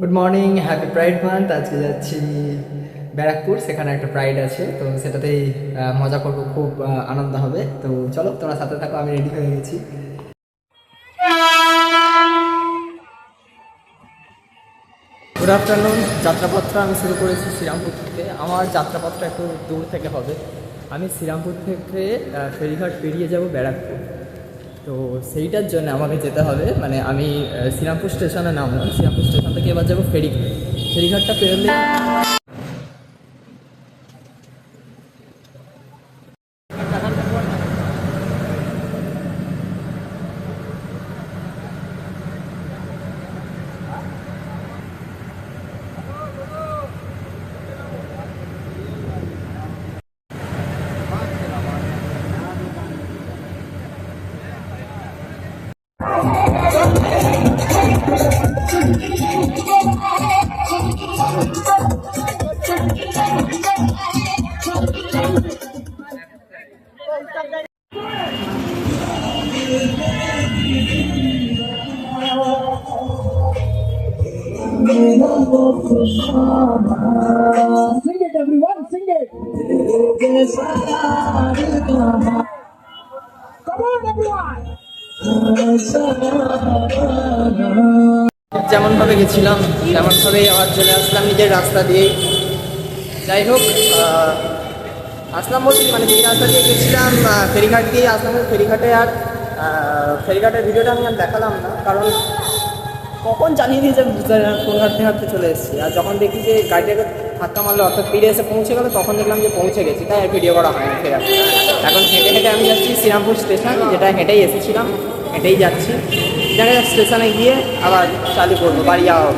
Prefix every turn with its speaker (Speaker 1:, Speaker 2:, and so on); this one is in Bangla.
Speaker 1: Good morning happy pride month আজকে যাচ্ছি ব্যারাকপুর, সেখানে একটা প্রাইড আছে, তো সেটাতেই মজা করব, খুব আনন্দ হবে। তো চলো, তোমরা সাথে থাকো, আমি রেডি হয়ে গেছি। গুড আফটারনুন যাত্রাপত্র আমি শুরু করেছি শ্রীরামপুর থেকে। আমার যাত্রাপত্র একটু দূর থেকে হবে। আমি শ্রীরামপুর থেকে ফেরিঘাট পেরিয়ে যাব ব্যারাকপুর। তো সেইটার জন্য আমাকে যেতে হবে। মানে আমি শ্রীরামপুর স্টেশনে নামলাম শ্রীরামপুর স্টেশন থেকে এবার যাব ফেরিঘাট। ফেরিঘাটটা পেরোলে
Speaker 2: Sing it, everyone, sing it. Come on, everyone.
Speaker 1: যেমনভাবে গেছিলাম, তেমনভাবেই আবার চলে আসলাম নিজের রাস্তা দিয়ে যাই হোক আসলাম বলছি মানে যেই রাস্তা দিয়ে গেছিলাম ফেরিঘাট দিয়ে আসলাম ফেরিঘাটে আর ফেরিঘাটের ভিডিওটা আমি আর দেখালাম না, কারণ কখন জানিয়ে দিয়েছে বুঝতে পারি না ফোন ঘাটতে ঘাটতে চলে এসেছি? আর যখন দেখি যে গাড়িটাকে ধাক্কা মারলো, অর্থাৎ ফিরে এসে পৌঁছে গেলো, তখন দেখলাম যে পৌঁছে গেছি। তাই আর ভিডিও করা হয়নি ফেরা এখন হেঁটে হেঁটে আমি যাচ্ছি শ্রীরামপুর স্টেশন যেটা হেঁটেই এসেছিলাম, হেঁটেই যাচ্ছি। দেখা যাক স্টেশনে গিয়ে আবার চালু করব, বাড়ি যাওয়া।